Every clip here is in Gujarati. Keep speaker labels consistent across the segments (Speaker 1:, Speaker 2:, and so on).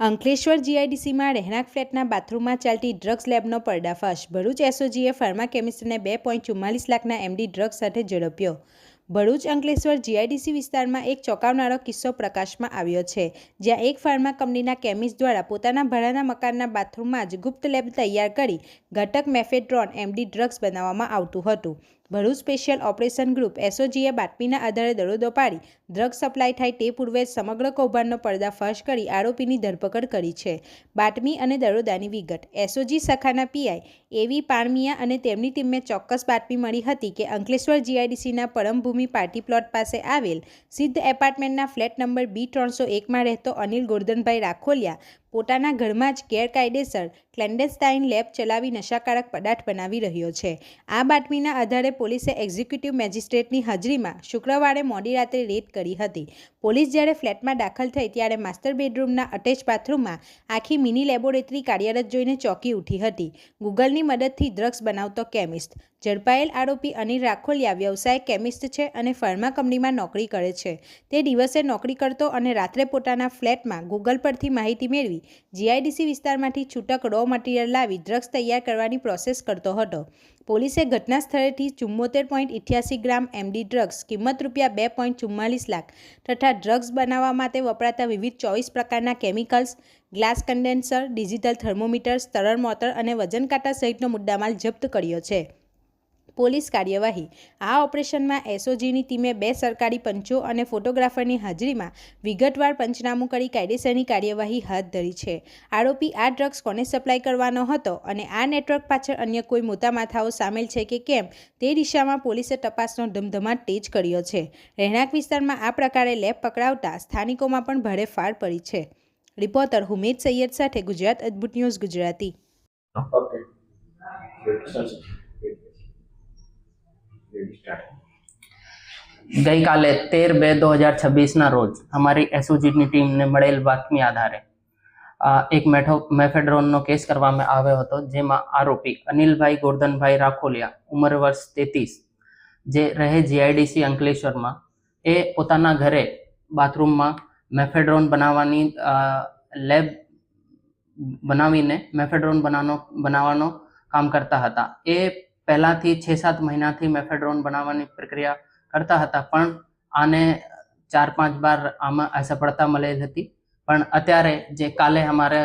Speaker 1: અંકલેશ્વર જીઆઈડીસીમાં રહેણાંક ફ્લેટના બાથરૂમમાં ચાલતી ડ્રગ્સ લેબનો પર્દાફાશ. ભરૂચ એસઓજીએ ફાર્મા કેમિસ્ટને બે પોઈન્ટ ચુમ્માલીસ લાખના એમડી ડ્રગ્સ સાથે ઝડપ્યો. ભરૂચ અંકલેશ્વર જીઆઈડીસી વિસ્તારમાં એક ચોંકાવનારો કિસ્સો પ્રકાશમાં આવ્યો છે. જ્યાં એક ફાર્મા કંપનીના કેમિસ્ટ દ્વારા પોતાના ભાડાના મકાનના બાથરૂમમાં જ ગુપ્ત લેબ તૈયાર કરી ઘટક મેફેડ્રોન એમડી ડ્રગ્સ બનાવવામાં આવતું હતું. ભરૂચ સ્પેશિયલ ઓપરેશન ગ્રુપ એસઓજીએ બાતમીના આધારે દરોદો પાડી ડ્રગ્સ સપ્લાય થાય તે પૂર્વે જ સમગ્ર કૌભાંડનો પર્દાફાશ કરી આરોપીની ધરપકડ કરી છે. બાતમી અને દરોદાની વિગત. એસઓજી શાખાના પીઆઈ એવી પારમિયા અને તેમની ટીમને ચોક્કસ બાતમી મળી હતી કે અંકલેશ્વર જીઆઈડીસીના પરમભૂમિ પાર્ટી પ્લોટ પાસે આવેલ સિદ્ધ એપાર્ટમેન્ટના ફ્લેટ નંબર બી ત્રણસો એકમાં રહેતો અનિલ ગોરધનભાઈ રાખોલિયા પોતાના ઘરમાં જ ગેરકાયદેસર ક્લેન્ડેસ્ટાઇન લેબ ચલાવી નશાકારક પદાર્થ બનાવી રહ્યો છે. આ બાતમીના આધારે પોલીસે એક્ઝિક્યુટિવ મેજિસ્ટ્રેટની હાજરીમાં શુક્રવારે મોડી રાત્રે રેડ કરી હતી. પોલીસ જ્યારે ફ્લેટમાં દાખલ થઈ ત્યારે માસ્ટર બેડરૂમના અટેચ બાથરૂમમાં આખી મિની લેબોરેટરી કાર્યરત જોઈને ચોંકી ઉઠી હતી. ગૂગલની મદદથી ડ્રગ્સ બનાવતો કેમિસ્ટ. ઝડપાયેલ આરોપી અનિલ રાખોલિયા વ્યવસાય કેમિસ્ટ છે અને ફાર્મા કંપનીમાં નોકરી કરે છે. તે દિવસે નોકરી કરતો અને રાત્રે પોતાના ફ્લેટમાં ગૂગલ પરથી માહિતી મેળવી, જીઆઈડીસી વિસ્તારમાંથી છૂટક રો મટીરિયલ લાવી ડ્રગ્સ તૈયાર કરવાની પ્રોસેસ કરતો હતો. પોલીસે ઘટના સ્થળેથી ચુમ્મોતેર પોઈન્ટ ઇઠ્યાસી ગ્રામ એમડી ડ્રગ્સ, કિંમત રૂપિયા બે પોઈન્ટ ચુમ્માલીસ લાખ તથા ડ્રગ્સ બનાવવા માટે વપરાતા વિવિધ ચોવીસ પ્રકારના chemicals, glass condenser, digital thermometers તરળ motor અને વજન કાંટા સહિતનો મુદ્દામાલ જપ્ત કર્યો છે. પોલીસ કાર્યવાહી. આ ઓપરેશનમાં એસઓજીની ટીમે બે સરકારી પંચો અને ફોટોગ્રાફરની હાજરીમાં વિગતવાર પંચનામું કરી કાયદેસરની કાર્યવાહી હાથ ધરી છે. આરોપી આ ડ્રગ્સ કોને સપ્લાય કરવાનો હતો અને આ નેટવર્ક પાછળ અન્ય કોઈ મોટા માથાઓ સામેલ છે કે કેમ, તે દિશામાં પોલીસે તપાસનો ધમધમાટ તેજ કર્યો છે. રહેણાંક વિસ્તારમાં આ પ્રકારે લેબ પકડાવતા સ્થાનિકોમાં પણ ભારે ફાળ પડી છે. રિપોર્ટર હુમેદ સૈયદ સાથે ગુજરાત અદભુત ન્યૂઝ ગુજરાતી.
Speaker 2: ગઈકાલે તેર બે દો હજાર છવ્વીસના રોજ અમારી એસઓજીની ટીમને મળેલ બાતમી આધારે એક મેઠો, મેફેડ્રોનનો કેસ કરવામાં આવ્યો હતો, જેમાં આરોપી અનિલભાઈ ગોરધનભાઈ રાખોલિયા, ઉંમર વર્ષ તેત્રીસ, જે રહે જીઆઈડીસી અંકલેશ્વરમાં, એ પોતાના ઘરે બાથરૂમમાં મેફેડ્રોન બનાવવાની લેબ બનાવીને મેફેડ્રોન બનાવવાનો બનાવવાનો કામ કરતા હતા. એ પહેલાંથી છ સાત મહિનાથી મેફેડ્રોન બનાવવાની પ્રક્રિયા કરતા હતા. પણ આને ચાર પાંચ બાર આમાં અસફળતા મળેલ હતી. પણ અત્યારે જે કાલે અમારે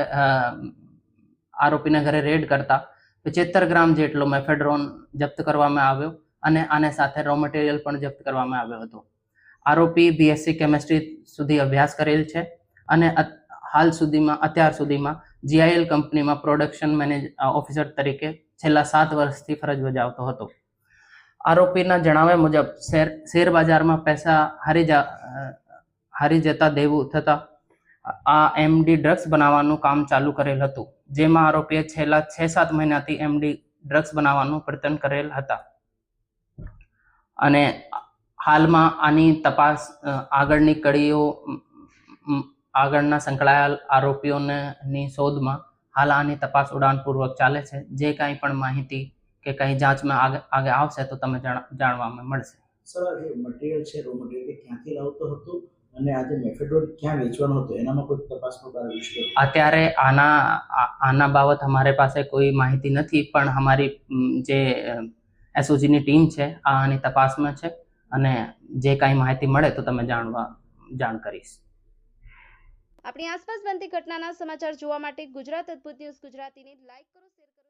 Speaker 2: આરોપીના ઘરે રેડ કરતા, પચોતેર ગ્રામ જેટલો મેફેડ્રોન જપ્ત કરવામાં આવ્યો અને આને સાથે રો મટીરિયલ પણ જપ્ત કરવામાં આવ્યો હતો. આરોપી બીએસસી કેમેસ્ટ્રી સુધી અભ્યાસ કરેલ છે અને હાલ સુધીમાં, અત્યાર સુધીમાં જીઆઈએલ કંપનીમાં પ્રોડક્શન મેનેજ ઓફિસર તરીકે છેલ્લા સાત વર્ષથી ફરજ બજાવતો હતો. આરોપીના જણાવ્યા મુજબ શેર શેર બજારમાં પૈસા હારી જા હારી જતા દેવું થતાં આ એમડી ડ્રગ્સ બનાવવાનું કામ ચાલુ કરેલ હતું. જેમાં આરોપીએ છેલ્લા છ સાત મહિનાથી એમડી ડ્રગ્સ બનાવવાનું પ્રયત્ન કરેલ હતા. અને હાલમાં આની તપાસ આગળની કડીઓ આગળના સંકળાયેલ આરોપીઓને શોધમાં હાલ આની તપાસ ઉડાણપૂર્વક ચાલે છે. જે કાંઈ પણ માહિતી કે કંઈ જાંચમાં આગે આગે આવશે તો તમે જાણ- જાણવામાં મળશે.
Speaker 3: સર આ જે મટીરિયલ છે રો મટીરિયલ ક્યાંથી લાવતો હતો અને આ જે મેફેડોન ક્યાં વેચવાનો હતો એનામાં કોઈ તપાસનો બહાર વિષય
Speaker 2: અત્યારે આના આના બાબત અમારી પાસે કોઈ માહિતી નથી પણ અમારી જે એસઓજીની ટીમ છે આ આની તપાસમાં છે અને જે કાંઈ માહિતી મળે તો તમે જાણવા જાણ કરીશ.
Speaker 4: આપણી આસપાસ બનતી ઘટનાના સમાચાર જોવા માટે ગુજરાત અદ્ભુત ન્યૂઝ ગુજરાતીને લાઈક કરો શેર કરો.